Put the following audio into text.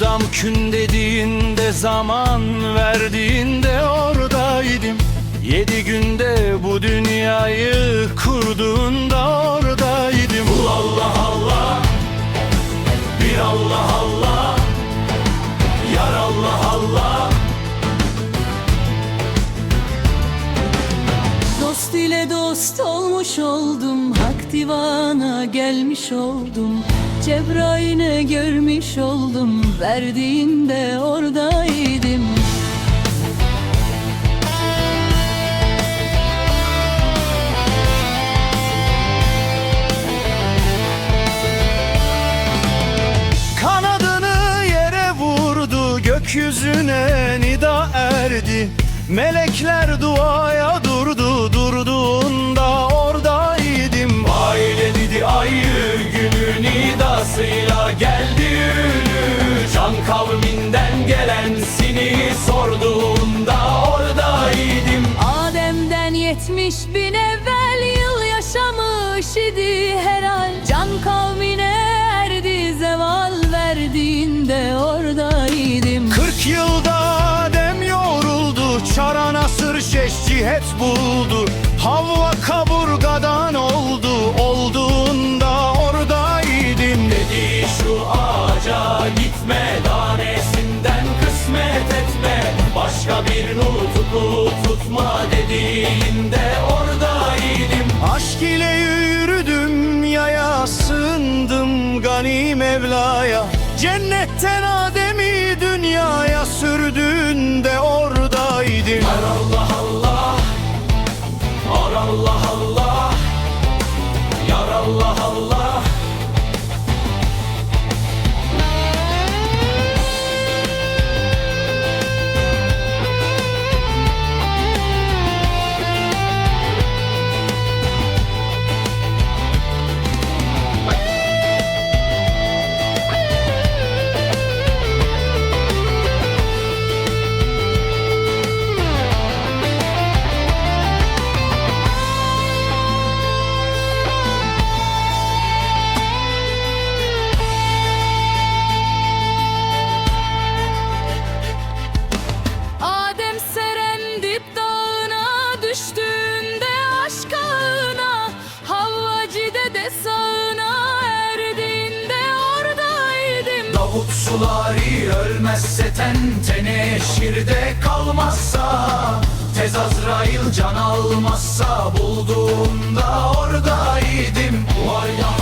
Hüdam kün dediğinde zaman verdiğinde oradaydım. Yedi günde bu dünyayı kurduğunda oradaydım. Kul Allah Allah Bir Allah Allah Yar Allah Allah Dost ile dost olmuş oldum. Hak divana gelmiş oldum. Cebrail'i görmüş oldum. Verdiğinde oradaydım. Kanadını yere vurdu gökyüzüne nida erdi. Melekler duaya ünü Can kavminden gelen seni sorduğunda oradaydım Adem'den yetmiş bin evvel yıl yaşamış idi herhal Can kavmine erdi zeval verdiğinde oradaydım Kırk yılda Adem yoruldu Çara nasır şeş cihet buldu. Havva kaburgadan oldu Olduğunda bir nutuklu tutma dediğinde oradaydım Aşk ile yürüdüm yaya sığındım gani Mevla'ya. Cennetten Adem'i dünyaya sürdüğünde oradaydım Yar Allah Allah Ar Allah Allah Yar Allah Allah Davut sulari ölmezse ten teneşirde kalmazsa Tez Azrail can almazsa bulduğunda oradaydım Var ya